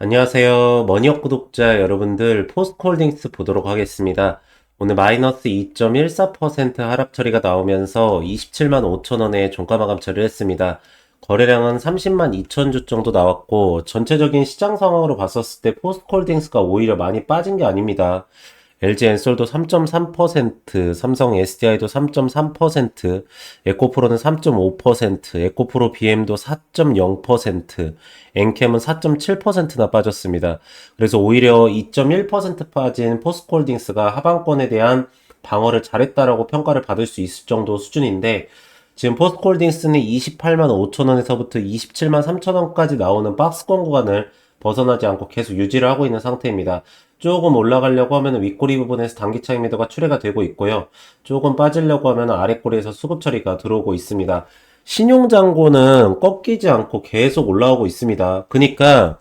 안녕하세요. 머니업 구독자 여러분들 포스트홀딩스 보도록 하겠습니다. 오늘 마이너스 2.14% 하락 처리가 나오면서 27만 5천 원의 종가 마감 처리를 했습니다. 거래량은 30만 2천 주 정도 나왔고 전체적인 시장 상황으로 봤었을 때 포스트홀딩스가 오히려 많이 빠진 게 아닙니다. LG 엔솔도 3.3%, 삼성 SDI도 3.3%, 에코프로는 3.5%, 에코프로 BM도 4.0%, 엔캠은 4.7%나 빠졌습니다. 그래서 오히려 2.1% 빠진 포스콜딩스가 하방권에 대한 방어를 잘했다라고 평가를 받을 수 있을 정도 수준인데 지금 포스콜딩스는 28만 5천 원에서부터 27만 3천 원까지 나오는 박스권 구간을 벗어나지 않고 계속 유지를 하고 있는 상태입니다. 조금 올라가려고 하면 윗꼬리 부분에서 단기 차익 매도가 출회가 되고 있고요. 조금 빠지려고 하면 아랫꼬리에서 수급 처리가 들어오고 있습니다. 신용장고는 꺾이지 않고 계속 올라오고 있습니다. 그러니까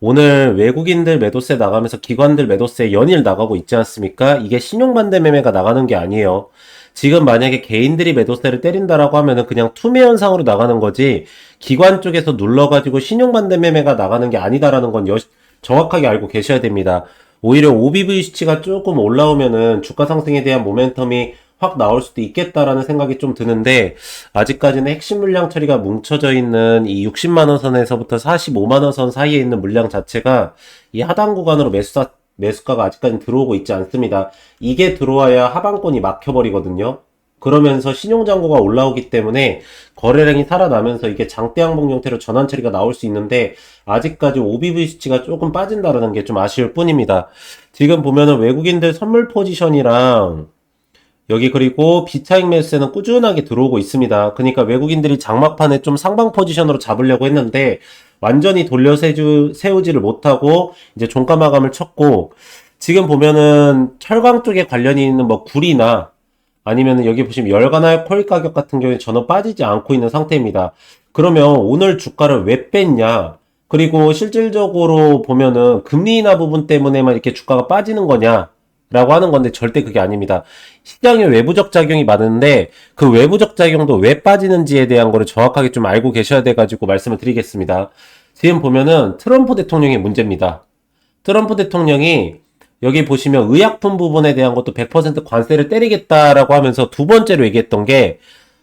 오늘 외국인들 매도세 나가면서 기관들 매도세 연일 나가고 있지 않습니까? 이게 신용반대 매매가 나가는 게 아니에요. 지금 만약에 개인들이 매도세를 때린다라고 하면은 그냥 투매 현상으로 나가는 거지 기관 쪽에서 눌러가지고 신용반대 매매가 나가는 게 아니다라는 건 여, 정확하게 알고 계셔야 됩니다. 오히려 OBV 수치가 조금 올라오면은 주가 상승에 대한 모멘텀이 확 나올 수도 있겠다라는 생각이 좀 드는데 아직까지는 핵심 물량 처리가 뭉쳐져 있는 이 60만 원 선에서부터 45만 원 선 사이에 있는 물량 자체가 이 하단 구간으로 매수사 매수가가 아직까지 들어오고 있지 않습니다. 이게 들어와야 하방권이 막혀버리거든요. 그러면서 신용장고가 올라오기 때문에 거래량이 살아나면서 이게 장대 항복 형태로 전환 처리가 나올 수 있는데 아직까지 OBV 수치가 조금 빠진다는 게 좀 아쉬울 뿐입니다. 지금 보면은 외국인들 선물 포지션이랑 여기 그리고 비차익 매수세는 꾸준하게 들어오고 있습니다. 그러니까 외국인들이 장막판에 좀 상방 포지션으로 잡으려고 했는데 완전히 돌려 세주, 세우지를 못하고 이제 종가 마감을 쳤고 지금 보면은 철강 쪽에 관련이 있는 뭐 구리나 아니면 여기 보시면 열간할 콜 가격 같은 경우에 전혀 빠지지 않고 있는 상태입니다. 그러면 오늘 주가를 왜 뺐냐? 그리고 실질적으로 보면은 금리 인하 부분 때문에만 이렇게 주가가 빠지는 거냐? 라고 하는 건데 절대 그게 아닙니다. 시장에 외부적 작용이 많은데 그 외부적 작용도 왜 빠지는지에 대한 거를 정확하게 좀 알고 계셔야 돼가지고 말씀을 드리겠습니다. 지금 보면은 트럼프 대통령의 문제입니다. 트럼프 대통령이 여기 보시면 의약품 부분에 대한 것도 100% 관세를 때리겠다라고 하면서 두 번째로 얘기했던 게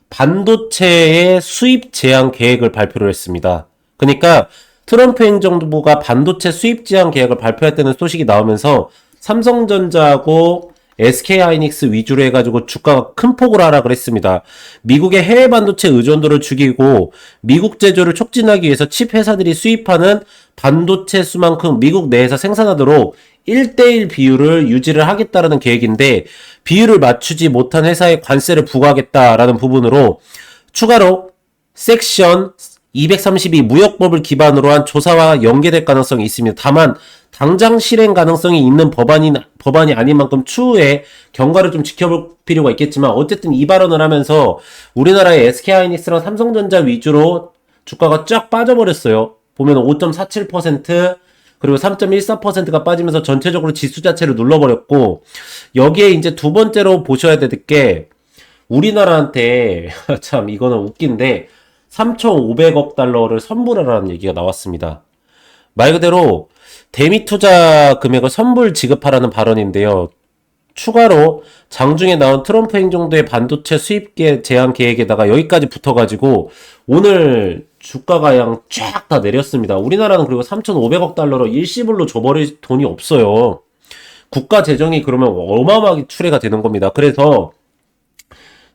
반도체의 수입 제한 계획을 발표를 했습니다. 그러니까 트럼프 행정부가 반도체 수입 제한 계획을 발표했다는 소식이 나오면서 삼성전자하고 SK하이닉스 위주로 해가지고 주가가 큰 폭으로 하락을 했습니다. 미국의 해외 반도체 의존도를 죽이고 미국 제조를 촉진하기 위해서 칩 회사들이 수입하는 반도체 수만큼 미국 내에서 생산하도록 1대1 비율을 유지를 하겠다라는 계획인데 비율을 맞추지 못한 회사에 관세를 부과하겠다라는 부분으로 추가로 섹션 232 무역법을 기반으로 한 조사와 연계될 가능성이 있습니다. 다만 당장 실행 가능성이 있는 법안이 법안이 아닌 만큼 추후에 경과를 좀 지켜볼 필요가 있겠지만 어쨌든 이 발언을 하면서 우리나라의 SK하이닉스랑 삼성전자 위주로 주가가 쫙 빠져버렸어요. 보면 5.47% 그리고 3.14%가 빠지면서 전체적으로 지수 자체를 눌러버렸고 여기에 이제 두 번째로 보셔야 될 게 우리나라한테 참 이거는 웃긴데 3,500억 달러를 선물하라는 얘기가 나왔습니다. 말 그대로 대미 투자 금액을 선불 지급하라는 발언인데요. 추가로 장중에 나온 트럼프 행정부의 반도체 수입 제한 계획에다가 여기까지 붙어가지고 오늘 주가가 그냥 쫙다 내렸습니다. 우리나라는 그리고 3,500억 달러로 일시불로 줘버릴 돈이 없어요. 국가 재정이 그러면 어마어마하게 출해가 되는 겁니다. 그래서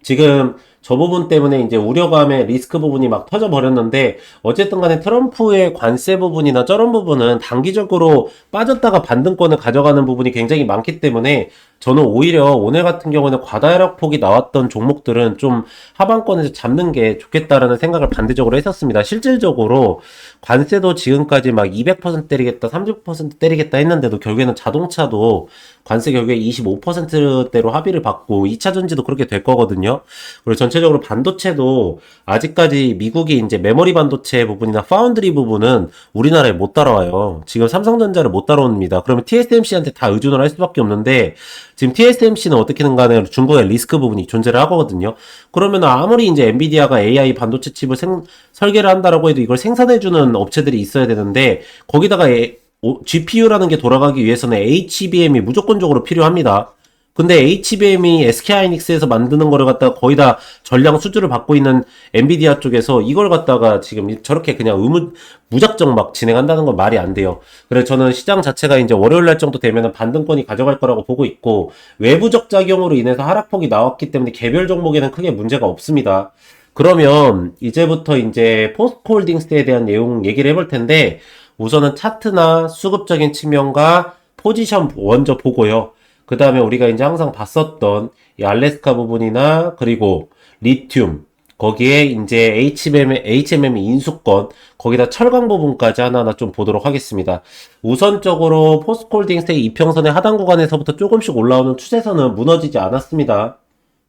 지금 저 부분 때문에 이제 우려감의 리스크 부분이 막 터져버렸는데 어쨌든 간에 트럼프의 관세 부분이나 저런 부분은 단기적으로 빠졌다가 반등권을 가져가는 부분이 굉장히 많기 때문에 저는 오히려 오늘 같은 경우는 과다하락폭이 나왔던 종목들은 좀 하방권에서 잡는 게 좋겠다라는 생각을 반대적으로 했었습니다. 실질적으로 관세도 지금까지 막 200% 때리겠다, 30% 때리겠다 했는데도 결국에는 자동차도 관세 결국에 25%대로 합의를 받고 2차 전지도 그렇게 될 거거든요. 그리고 전체적으로 반도체도 아직까지 미국이 이제 메모리 반도체 부분이나 파운드리 부분은 우리나라에 못 따라와요. 지금 삼성전자를 못 따라옵니다. 그러면 TSMC한테 다 의존을 할 수밖에 없는데 지금 TSMC는 어떻게든 간에 중국의 리스크 부분이 존재를 하거든요. 그러면 아무리 이제 엔비디아가 AI 반도체 칩을 생, 설계를 한다라고 해도 이걸 생산해주는 업체들이 있어야 되는데 거기다가 에, GPU라는 게 돌아가기 위해서는 HBM이 무조건적으로 필요합니다. 근데 HBM이 SK하이닉스에서 만드는 거를 갖다가 거의 다 전량 수주를 받고 있는 엔비디아 쪽에서 이걸 갖다가 지금 저렇게 그냥 의무, 무작정 막 진행한다는 건 말이 안 돼요. 그래서 저는 시장 자체가 이제 월요일 날 정도 되면은 반등권이 가져갈 거라고 보고 있고 외부적 작용으로 인해서 하락폭이 나왔기 때문에 개별 종목에는 크게 문제가 없습니다. 그러면 이제부터 이제 포스트홀딩스에 대한 내용 얘기를 해볼 텐데 우선은 차트나 수급적인 측면과 포지션 먼저 보고요. 그 다음에 우리가 이제 항상 봤었던 이 알래스카 부분이나 그리고 리튬 거기에 이제 HMM, HMM 인수권 거기다 철강 부분까지 하나하나 좀 보도록 하겠습니다. 우선적으로 포스콜딩스의 이평선의 하단 구간에서부터 조금씩 올라오는 추세선은 무너지지 않았습니다.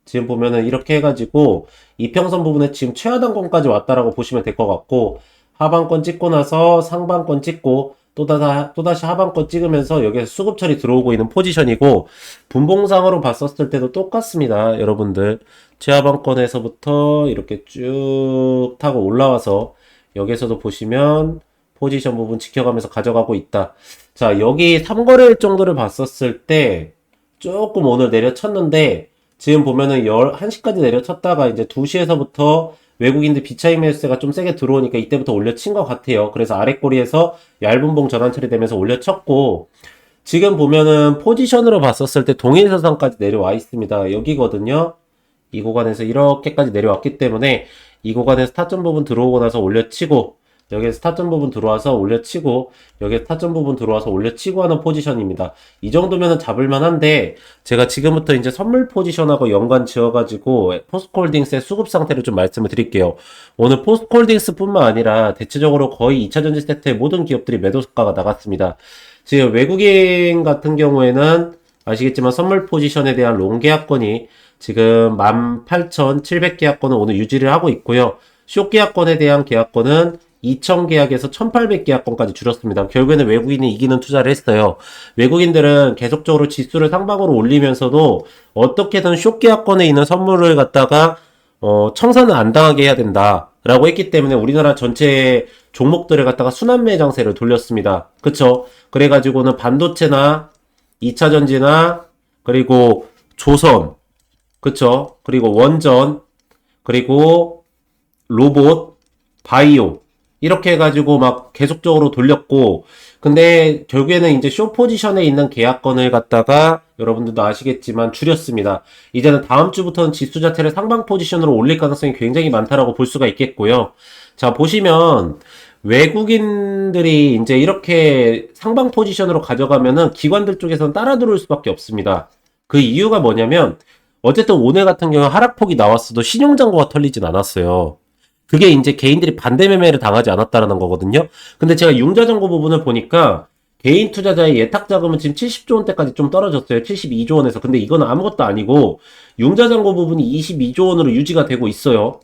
지금 보면은 이렇게 해가지고 이평선 부분에 지금 최하단권까지 왔다라고 보시면 될 것 같고 하반권 찍고 나서 상반권 찍고 또다시, 또다시 하반권 찍으면서 여기서 수급 처리 들어오고 있는 포지션이고 분봉상으로 봤었을 때도 똑같습니다. 여러분들 최하반권에서부터 이렇게 쭉 타고 올라와서 여기서도 보시면 포지션 부분 지켜가면서 가져가고 있다. 자 여기 3거래일 정도를 봤었을 때 조금 오늘 내려쳤는데 지금 보면은 1시까지 내려쳤다가 이제 2시에서부터 외국인들 비차익 매수세가 좀 세게 들어오니까 이때부터 올려친 것 같아요. 그래서 아랫꼬리에서 얇은 봉 전환 처리되면서 올려쳤고 지금 보면은 포지션으로 봤었을 때 동일 선상까지 내려와 있습니다. 여기거든요. 이 구간에서 이렇게까지 내려왔기 때문에 이 구간에서 타점 부분 들어오고 나서 올려치고 여기에 스타점 부분 들어와서 올려치고 여기에 스타점 부분 들어와서 올려치고 하는 포지션입니다. 이 정도면은 잡을만 한데 제가 지금부터 이제 선물 포지션하고 연관 지어가지고 포스콜딩스의 수급 상태를 좀 말씀을 드릴게요. 오늘 포스콜딩스 뿐만 아니라 대체적으로 거의 2차전지 세트의 모든 기업들이 매도가가 나갔습니다. 지금 외국인 같은 경우에는 아시겠지만 선물 포지션에 대한 롱 계약권이 지금 18,700 계약권을 오늘 유지를 하고 있고요. 쇼 계약권에 대한 계약권은 2,000 계약에서 1,800 계약권까지 줄었습니다. 결국에는 외국인이 이기는 투자를 했어요. 외국인들은 계속적으로 지수를 상방으로 올리면서도 어떻게든 쇼 계약권에 있는 선물을 갖다가 어, 청산을 안 당하게 해야 된다. 라고 했기 때문에 우리나라 전체 종목들을 갖다가 순환 매 장세를 돌렸습니다. 그쵸? 그래가지고는 반도체나 2차 전지나 그리고 조선, 그쵸? 그리고 원전, 그리고 로봇, 바이오, 이렇게 해가지고 막 계속적으로 돌렸고, 근데 결국에는 이제 쇼 포지션에 있는 계약권을 갖다가 여러분들도 아시겠지만 줄였습니다. 이제는 다음 주부터는 지수 자체를 상방 포지션으로 올릴 가능성이 굉장히 많다라고 볼 수가 있겠고요. 자, 보시면 외국인들이 이제 이렇게 상방 포지션으로 가져가면은 기관들 쪽에서는 따라 들어올 수밖에 없습니다. 그 이유가 뭐냐면 어쨌든 오늘 같은 경우 하락폭이 나왔어도 신용장고가 털리진 않았어요. 그게 이제 개인들이 반대 매매를 당하지 않았다라는 거거든요. 근데 제가 융자 정보 부분을 보니까 개인 투자자의 예탁 자금은 지금 70조 원대까지 좀 떨어졌어요. 72조 원에서. 근데 이거는 아무것도 아니고 융자정보 부분이 22조 원으로 유지가 되고 있어요.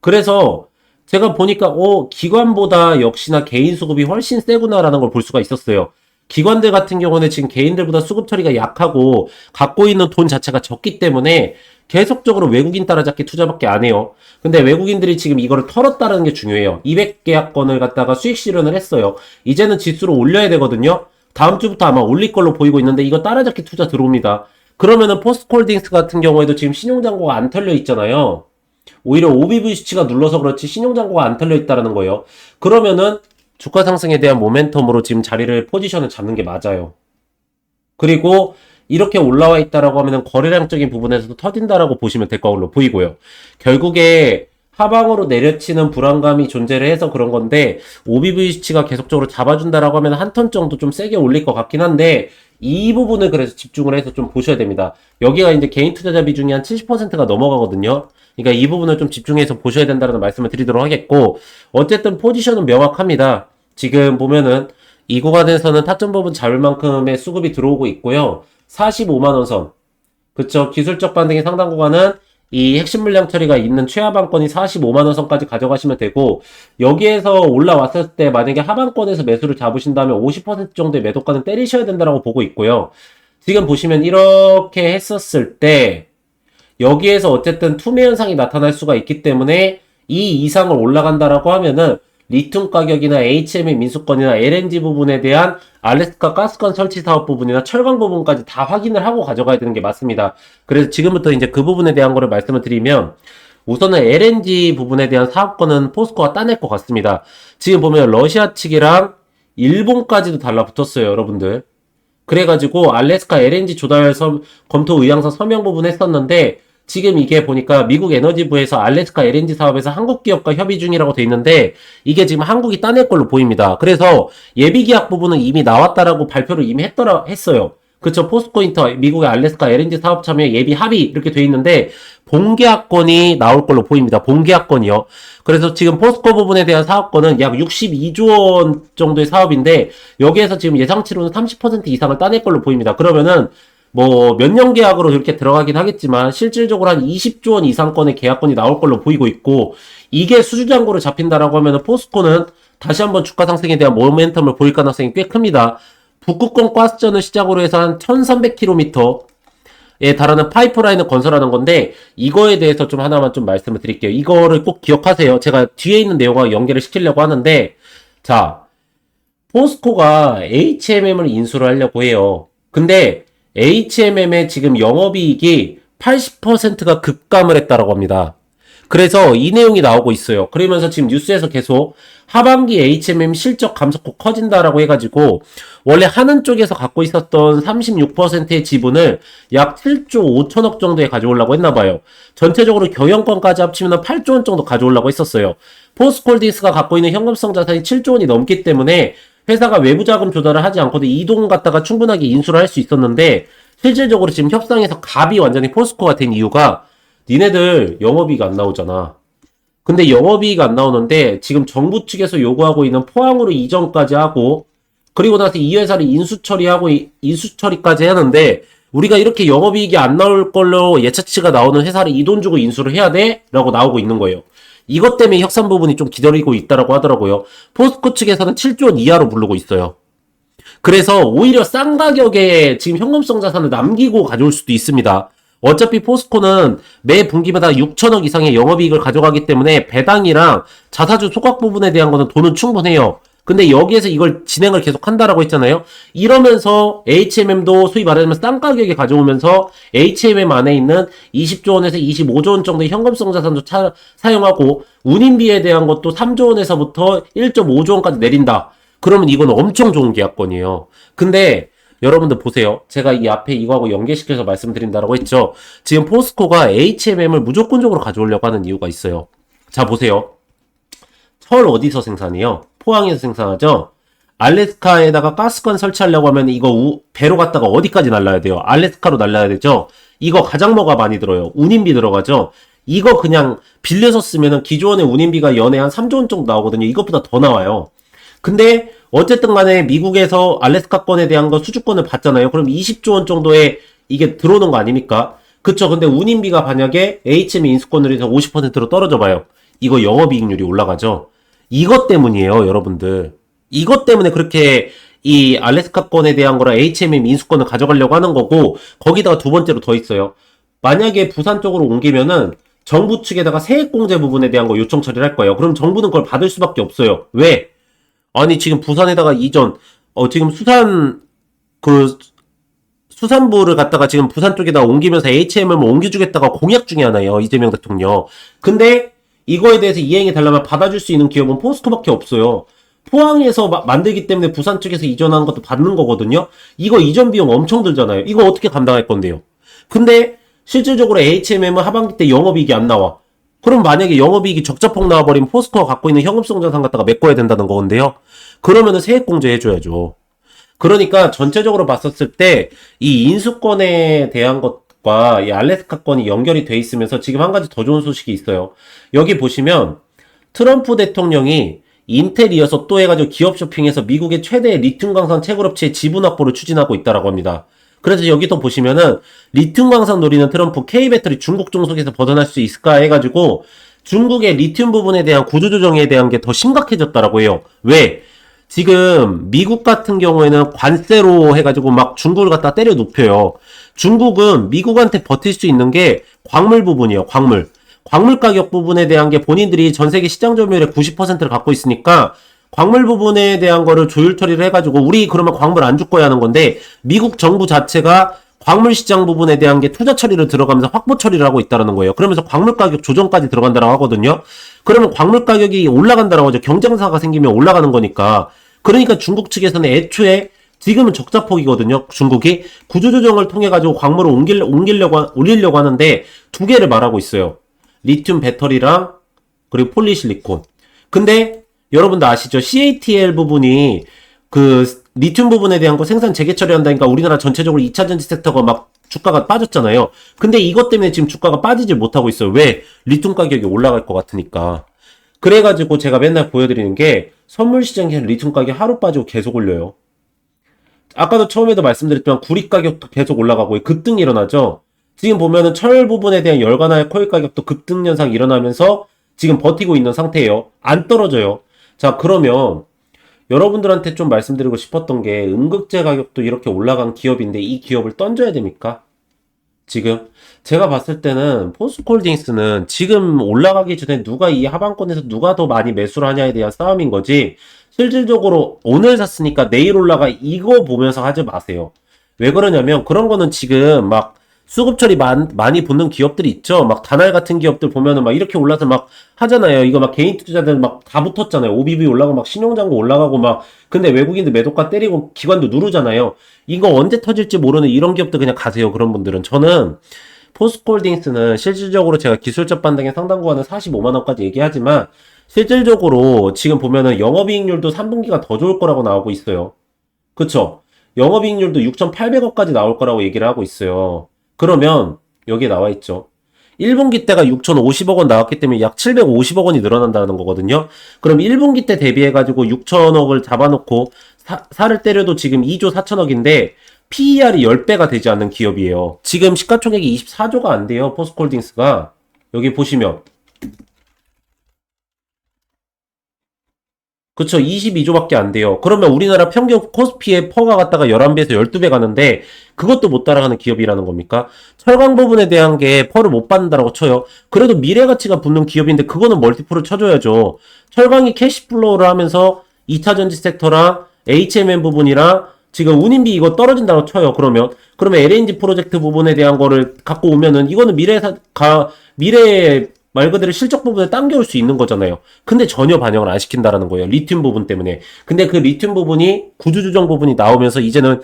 그래서 제가 보니까 어 기관보다 역시나 개인 수급이 훨씬 세구나라는 걸 볼 수가 있었어요. 기관들 같은 경우는 지금 개인들보다 수급 처리가 약하고 갖고 있는 돈 자체가 적기 때문에 계속적으로 외국인 따라잡기 투자밖에 안 해요. 근데 외국인들이 지금 이거를 털었다는 게 중요해요. 200계약권을 갖다가 수익 실현을 했어요. 이제는 지수를 올려야 되거든요. 다음 주부터 아마 올릴 걸로 보이고 있는데 이거 따라잡기 투자 들어옵니다. 그러면은 포스트콜딩스 같은 경우에도 지금 신용장고가 안 털려 있잖아요. 오히려 OBV 수치가 눌러서 그렇지 신용장고가 안 털려 있다라는 거예요. 그러면은 주가 상승에 대한 모멘텀으로 지금 자리를 포지션을 잡는 게 맞아요. 그리고 이렇게 올라와 있다라고 하면 거래량적인 부분에서도 터진다라고 보시면 될 걸로 보이고요. 결국에 하방으로 내려치는 불안감이 존재를 해서 그런 건데 OBV 수치가 계속적으로 잡아준다라고 하면 한 턴 정도 좀 세게 올릴 것 같긴 한데 이 부분을 그래서 집중을 해서 좀 보셔야 됩니다. 여기가 이제 개인 투자자 비중이 한 70%가 넘어가거든요. 그러니까 이 부분을 좀 집중해서 보셔야 된다는 말씀을 드리도록 하겠고 어쨌든 포지션은 명확합니다. 지금 보면은 이 구간에서는 타점 부분 잡을 만큼의 수급이 들어오고 있고요. 45만원 선. 그쵸. 기술적 반등의 상당 구간은 이 핵심 물량 처리가 있는 최하반권이 45만원 선까지 가져가시면 되고, 여기에서 올라왔을 때 만약에 하반권에서 매수를 잡으신다면 50% 정도의 매도가는 때리셔야 된다고 보고 있고요. 지금 보시면 이렇게 했었을 때, 여기에서 어쨌든 투매 현상이 나타날 수가 있기 때문에 이 이상을 올라간다라고 하면은 리튬 가격이나 HM의 민수권이나 LNG 부분에 대한 알래스카 가스관 설치 사업 부분이나 철강 부분까지 다 확인을 하고 가져가야 되는 게 맞습니다. 그래서 지금부터 이제 그 부분에 대한 거를 말씀을 드리면 우선은 LNG 부분에 대한 사업권은 포스코가 따낼 것 같습니다. 지금 보면 러시아 측이랑 일본까지도 달라붙었어요, 여러분들. 그래가지고 알래스카 LNG 조달 섬, 검토 의향서 서명 부분 했었는데 지금 이게 보니까 미국 에너지부에서 알래스카 LNG 사업에서 한국 기업과 협의 중이라고 돼 있는데 이게 지금 한국이 따낼 걸로 보입니다. 그래서 예비 계약 부분은 이미 나왔다라고 발표를 이미 했더라 했어요. 그쵸 포스코 인터 미국의 알래스카 LNG 사업 참여 예비 합의 이렇게 돼 있는데 본계약권이 나올 걸로 보입니다. 본계약권이요. 그래서 지금 포스코 부분에 대한 사업권은 약 62조 원 정도의 사업인데 여기에서 지금 예상치로는 30% 이상을 따낼 걸로 보입니다. 그러면은 뭐 몇 년 계약으로 이렇게 들어가긴 하겠지만 실질적으로 한 20조 원 이상권의 계약권이 나올 걸로 보이고 있고 이게 수주잔고로 잡힌다라고 하면은 포스코는 다시 한번 주가 상승에 대한 모멘텀을 보일 가능성이 꽤 큽니다. 북극권 가스전을 시작으로 해서 한 1300km 에 달하는 파이프라인을 건설하는 건데 이거에 대해서 좀 하나만 좀 말씀을 드릴게요. 이거를 꼭 기억하세요. 제가 뒤에 있는 내용과 연계를 시키려고 하는데 자 포스코가 HMM을 인수를 하려고 해요. 근데 HMM의 지금 영업이익이 80%가 급감을 했다라고 합니다. 그래서 이 내용이 나오고 있어요. 그러면서 지금 뉴스에서 계속 하반기 HMM 실적 감소폭 커진다라고 해가지고 원래 하는 쪽에서 갖고 있었던 36%의 지분을 약 7조 5천억 정도에 가져오려고 했나 봐요. 전체적으로 경영권까지 합치면 8조 원 정도 가져오려고 했었어요. 포스콜디스가 갖고 있는 현금성 자산이 7조 원이 넘기 때문에 회사가 외부 자금 조달을 하지 않고도 이동 갖다가 충분하게 인수를 할 수 있었는데 실질적으로 지금 협상에서 갑이 완전히 포스코가 된 이유가 니네들 영업이익 안 나오잖아. 근데 영업이익 안 나오는데 지금 정부 측에서 요구하고 있는 포항으로 이전까지 하고 그리고 나서 이 회사를 인수 처리하고 이- 인수 처리까지 하는데 우리가 이렇게 영업이익이 안 나올 걸로 예차치가 나오는 회사를 이 돈 주고 인수를 해야 돼? 라고 나오고 있는 거예요. 이것 때문에 협상 부분이 좀 기다리고 있다라고 하더라고요. 포스코 측에서는 7조 원 이하로 부르고 있어요. 그래서 오히려 싼 가격에 지금 현금성 자산을 남기고 가져올 수도 있습니다. 어차피 포스코는 매 분기마다 6천억 이상의 영업이익을 가져가기 때문에 배당이랑 자사주 소각 부분에 대한 거는 돈은 충분해요. 근데 여기에서 이걸 진행을 계속 한다라고 했잖아요. 이러면서 HMM도 소위 말하자면 싼 가격에 가져오면서 HMM 안에 있는 20조 원에서 25조 원 정도의 현금성 자산도 차- 사용하고 운임비에 대한 것도 3조 원에서부터 1.5조 원까지 내린다. 그러면 이건 엄청 좋은 계약권이에요. 근데 여러분들 보세요. 제가 이 앞에 이거하고 연계시켜서 말씀드린다라고 했죠. 지금 포스코가 HMM을 무조건적으로 가져오려고 하는 이유가 있어요. 자, 보세요. 철 어디서 생산해요? 포항에서 생산하죠? 알래스카에다가 가스관 설치하려고 하면 이거 우- 배로 갔다가 어디까지 날라야 돼요? 알래스카로 날라야 되죠? 이거 가장머가 많이 들어요. 운임비 들어가죠? 이거 그냥 빌려서 쓰면은 기존의 운임비가 연에 한 3조 원 정도 나오거든요. 이것보다 더 나와요. 근데 어쨌든 간에 미국에서 알래스카권에 대한 거 수주권을 받잖아요. 그럼 20조 원 정도의 이게 들어오는 거 아닙니까? 그쵸. 근데 운임비가 만약에 HM 인수권으로 해서 50%로 떨어져 봐요. 이거 영업이익률이 올라가죠. 이것 때문이에요, 여러분들. 이것 때문에 그렇게 이 알래스카권에 대한 거랑 HMM 인수권을 가져가려고 하는 거고, 거기다가 두 번째로 더 있어요. 만약에 부산 쪽으로 옮기면은 정부 측에다가 세액공제 부분에 대한 거 요청 처리를 할 거예요. 그럼 정부는 그걸 받을 수밖에 없어요. 왜? 아니, 지금 부산에다가 이전, 어, 지금 수산, 그, 수산부를 갖다가 지금 부산 쪽에다 옮기면서 HM을 옮겨주겠다가 공약 중에 하나예요. 이재명 대통령. 근데 이거에 대해서 이행해 달라면 받아줄 수 있는 기업은 포스코밖에 없어요. 포항에서 마- 만들기 때문에 부산 쪽에서 이전하는 것도 받는 거거든요. 이거 이전 비용 엄청 들잖아요. 이거 어떻게 감당할 건데요? 근데 실질적으로 HMM은 하반기 때 영업이익이 안 나와. 그럼 만약에 영업이익이 적자폭 나와버리면 포스코가 갖고 있는 현금성 자산 갖다가 메꿔야 된다는 거건데요. 그러면은 세액공제 해줘야죠. 그러니까 전체적으로 봤었을 때 이 인수권에 대한 것 과이 알래스카권이 연결이 돼 있으면서 지금 한 가지 더 좋은 소식이 있어요. 여기 보시면 트럼프 대통령이 인텔 이어서 또 해가지고 기업 쇼핑에서 미국의 최대 리튬 광산 채굴업체의 지분 확보를 추진하고 있다라고 합니다. 그래서 여기도 보시면은 리튬 광산 노리는 트럼프 K 배터리 중국 종속에서 벗어날 수 있을까 해가지고 중국의 리튬 부분에 대한 구조조정에 대한 게 더 심각해졌다라고 해요. 왜? 지금 미국 같은 경우에는 관세로 해가지고 막 중국을 갖다 때려 눕혀요. 중국은 미국한테 버틸 수 있는 게 광물 부분이에요. 광물. 광물 가격 부분에 대한 게 본인들이 전 세계 시장 점유율의 90%를 갖고 있으니까 광물 부분에 대한 거를 조율 처리를 해가지고 우리 그러면 광물 안 줄 거야 하는 건데 미국 정부 자체가 광물 시장 부분에 대한 게 투자 처리를 들어가면서 확보 처리를 하고 있다는 거예요. 그러면서 광물 가격 조정까지 들어간다고 하거든요. 그러면 광물 가격이 올라간다라고 하죠. 경쟁사가 생기면 올라가는 거니까. 그러니까 중국 측에서는 애초에 지금은 적자폭이거든요. 중국이 구조조정을 통해 가지고 광물을 옮길, 옮기려고 올리려고 하는데 두 개를 말하고 있어요. 리튬 배터리랑 그리고 폴리실리콘. 근데 여러분도 아시죠? CATL 부분이 그 리튬 부분에 대한 거 생산 재개 처리한다니까 우리나라 전체적으로 2차 전지 섹터가 막 주가가 빠졌잖아요. 근데 이것 때문에 지금 주가가 빠지지 못하고 있어요. 왜? 리튬 가격이 올라갈 것 같으니까. 그래가지고 제가 맨날 보여드리는 게 선물 시장에서 리튬 가격이 하루 빠지고 계속 올려요. 아까도 처음에도 말씀드렸지만 구리 가격도 계속 올라가고 급등이 일어나죠. 지금 보면은 철 부분에 대한 열관화의 코일 가격도 급등 현상이 일어나면서 지금 버티고 있는 상태예요. 안 떨어져요. 자, 그러면 여러분들한테 좀 말씀드리고 싶었던 게 음극재 가격도 이렇게 올라간 기업인데 이 기업을 던져야 됩니까? 지금 제가 봤을 때는 포스콜딩스는 지금 올라가기 전에 누가 이 하방권에서 누가 더 많이 매수를 하냐에 대한 싸움인 거지 실질적으로 오늘 샀으니까 내일 올라가 이거 보면서 하지 마세요. 왜 그러냐면 그런 거는 지금 막 수급 처리 많, 많이 붙는 기업들이 있죠. 막 다날 같은 기업들 보면은 막 이렇게 올라서 막 하잖아요. 이거 막 개인 투자들 막 다 붙었잖아요. OBV 올라가고 막 신용장고 올라가고 막 근데 외국인들 매도가 때리고 기관도 누르잖아요. 이거 언제 터질지 모르는 이런 기업들 그냥 가세요. 그런 분들은 저는 포스콜딩스는 실질적으로 제가 기술적 반등의 상당 구간은 45만 원까지 얘기하지만 실질적으로 지금 보면은 영업이익률도 3분기가 더 좋을 거라고 나오고 있어요. 그쵸? 영업이익률도 6,800억까지 나올 거라고 얘기를 하고 있어요. 그러면 여기에 나와 있죠. 1분기 때가 6,050억 원 나왔기 때문에 약 750억 원이 늘어난다는 거거든요. 그럼 1분기 때 대비해가지고 6천억을 잡아놓고 사, 살을 때려도 지금 2조 4천억인데 PER이 10배가 되지 않는 기업이에요. 지금 시가총액이 24조가 안 돼요. 포스콜딩스가. 여기 보시면 그쵸. 22조밖에 안 돼요. 그러면 우리나라 평균 코스피의 퍼가 갔다가 11배에서 12배 가는데 그것도 못 따라가는 기업이라는 겁니까? 철강 부분에 대한 게 퍼를 못 받는다라고 쳐요. 그래도 미래 가치가 붙는 기업인데 그거는 멀티플을 쳐줘야죠. 철강이 캐시플로우를 하면서 2차 전지 섹터랑 HMM 부분이랑 지금 운임비 이거 떨어진다고 쳐요. 그러면 그러면 LNG 프로젝트 부분에 대한 거를 갖고 오면은 이거는 미래 가 미래에 말 그대로 실적 부분에 당겨올 수 있는 거잖아요. 근데 전혀 반영을 안 시킨다라는 거예요. 리튬 부분 때문에. 근데 그 리튬 부분이 구조조정 부분이 나오면서 이제는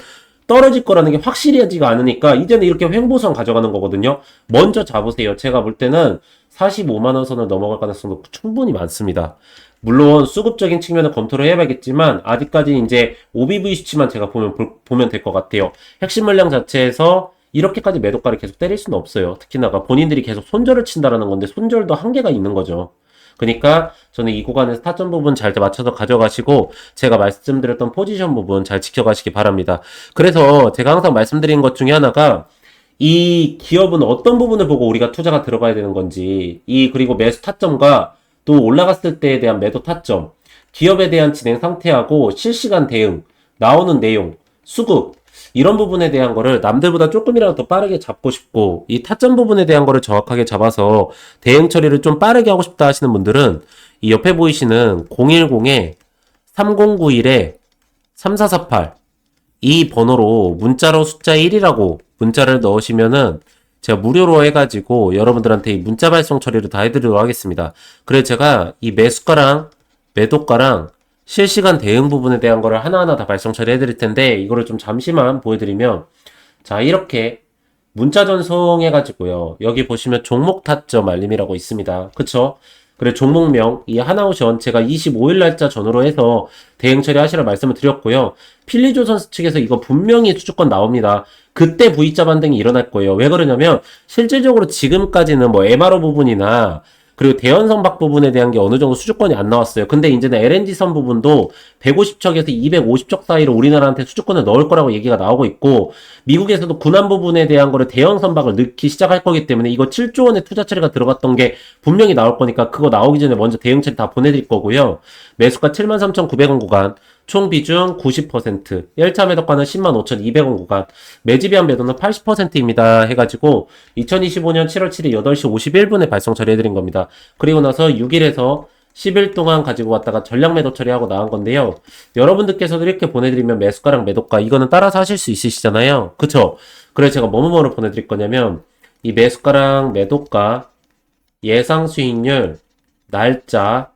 떨어질 거라는 게 확실하지가 않으니까 이제는 이렇게 횡보선 가져가는 거거든요. 먼저 잡으세요. 제가 볼 때는 45만 원 선을 넘어갈 가능성도 충분히 많습니다. 물론 수급적인 측면을 검토를 해봐야겠지만 아직까지 이제 OBV 수치만 제가 보면 보 면 될 것 같아요. 핵심 물량 자체에서 이렇게까지 매도가를 계속 때릴 수는 없어요. 특히나가 본인들이 계속 손절을 친다라는 건데 손절도 한계가 있는 거죠. 그러니까 저는 이 구간에서 타점 부분 잘 맞춰서 가져가시고 제가 말씀드렸던 포지션 부분 잘 지켜가시기 바랍니다. 그래서 제가 항상 말씀드린 것 중에 하나가 이 기업은 어떤 부분을 보고 우리가 투자가 들어가야 되는 건지 이 그리고 매수 타점과 또 올라갔을 때에 대한 매도 타점 기업에 대한 진행 상태하고 실시간 대응 나오는 내용 수급 이런 부분에 대한 거를 남들보다 조금이라도 더 빠르게 잡고 싶고 이 타점 부분에 대한 거를 정확하게 잡아서 대응 처리를 좀 빠르게 하고 싶다 하시는 분들은 이 옆에 보이시는 010에 3091에 3448 이 번호로 문자로 숫자 1이라고 문자를 넣으시면은 제가 무료로 해가지고 여러분들한테 이 문자 발송 처리를 다 해드리도록 하겠습니다. 그래서 제가 이 매수가랑 매도가랑 실시간 대응 부분에 대한 거를 하나하나 다 발송 처리해 드릴 텐데 이거를 좀 잠시만 보여드리면 자 이렇게 문자 전송해 가지고요. 여기 보시면 종목 타점 알림이라고 있습니다. 그쵸? 그래 종목명 이 하나오션 제가 25일 날짜 전후로 해서 대응 처리하시라 말씀을 드렸고요. 필리조선 측에서 이거 분명히 수주권 나옵니다. 그때 V자 반등이 일어날 거예요. 왜 그러냐면 실질적으로 지금까지는 뭐 MRO 부분이나 그리고 대연 선박 부분에 대한 게 어느 정도 수주권이 안 나왔어요. 근데 이제는 LNG선 부분도 150척에서 250척 사이로 우리나라한테 수주권을 넣을 거라고 얘기가 나오고 있고 미국에서도 군함 부분에 대한 거를 대형 선박을 넣기 시작할 거기 때문에 이거 7조 원의 투자 처리가 들어갔던 게 분명히 나올 거니까 그거 나오기 전에 먼저 대응 처리 다 보내드릴 거고요. 매수가 73,900원 구간 총 비중 90%, 1차 매도가는 105,200원 구간, 매집이한 매도는 80%입니다. 해가지고 2025년 7월 7일 8시 51분에 발송 처리해드린 겁니다. 그리고 나서 6일에서 10일 동안 가지고 왔다가 전량 매도 처리하고 나온 건데요. 여러분들께서도 이렇게 보내드리면 매수가랑 매도가 이거는 따라서 하실 수 있으시잖아요. 그쵸? 그래서 제가 뭐뭐뭐를 보내드릴 거냐면 이 매수가랑 매도가 예상 수익률 날짜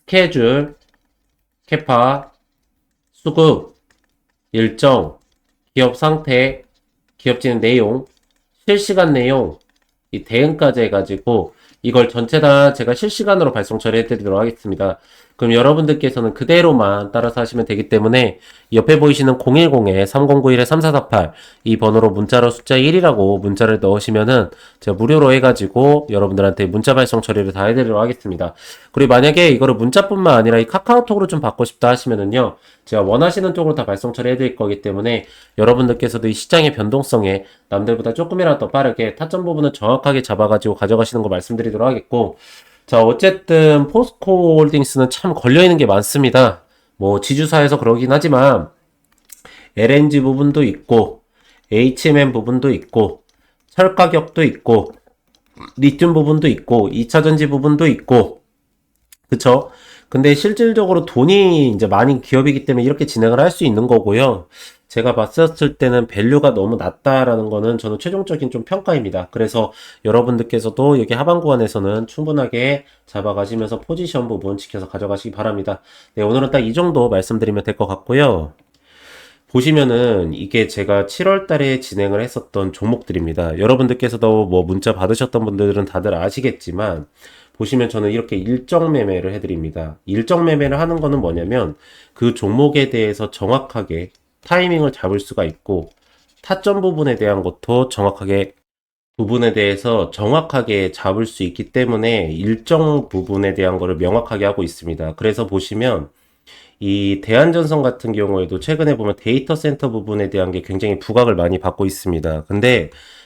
스케줄 캐파 수급 일정 기업 상태 기업 진행 내용 실시간 내용 이 대응까지 해가지고 이걸 전체 다 제가 실시간으로 발송 처리해 드리도록 하겠습니다. 그럼 여러분들께서는 그대로만 따라서 하시면 되기 때문에 옆에 보이시는 010-3091-3448 이 번호로 문자로 숫자 1이라고 문자를 넣으시면은 제가 무료로 해가지고 여러분들한테 문자 발송 처리를 다 해드리도록 하겠습니다. 그리고 만약에 이거를 문자뿐만 아니라 이 카카오톡으로 좀 받고 싶다 하시면은요 제가 원하시는 쪽으로 다 발송 처리해 드릴 거기 때문에 여러분들께서도 이 시장의 변동성에 남들보다 조금이라도 더 빠르게 타점 부분을 정확하게 잡아가지고 가져가시는 거 말씀드리도록 하겠고 자, 어쨌든 포스코 홀딩스는 참 걸려있는 게 많습니다. 뭐 지주사에서 그러긴 하지만 LNG 부분도 있고 HMM 부분도 있고 철 가격도 있고 리튬 부분도 있고 2차 전지 부분도 있고 그쵸? 근데 실질적으로 돈이 이제 많이 기업이기 때문에 이렇게 진행을 할 수 있는 거고요. 제가 봤었을 때는 밸류가 너무 낮다라는 거는 저는 최종적인 좀 평가입니다. 그래서 여러분들께서도 여기 하반 구간에서는 충분하게 잡아가시면서 포지션 부분 지켜서 가져가시기 바랍니다. 네, 오늘은 딱 이 정도 말씀드리면 될 것 같고요. 보시면은 이게 제가 7월 달에 진행을 했었던 종목들입니다. 여러분들께서도 뭐 문자 받으셨던 분들은 다들 아시겠지만 보시면 저는 이렇게 일정 매매를 해드립니다. 일정 매매를 하는 거는 뭐냐면 그 종목에 대해서 정확하게 타이밍을 잡을 수가 있고 타점 부분에 대한 것도 정확하게 부분에 대해서 정확하게 잡을 수 있기 때문에 일정 부분에 대한 거를 명확하게 하고 있습니다. 그래서 보시면 이 대한전선 같은 경우에도 최근에 보면 데이터 센터 부분에 대한 게 굉장히 부각을 많이 받고 있습니다. 근데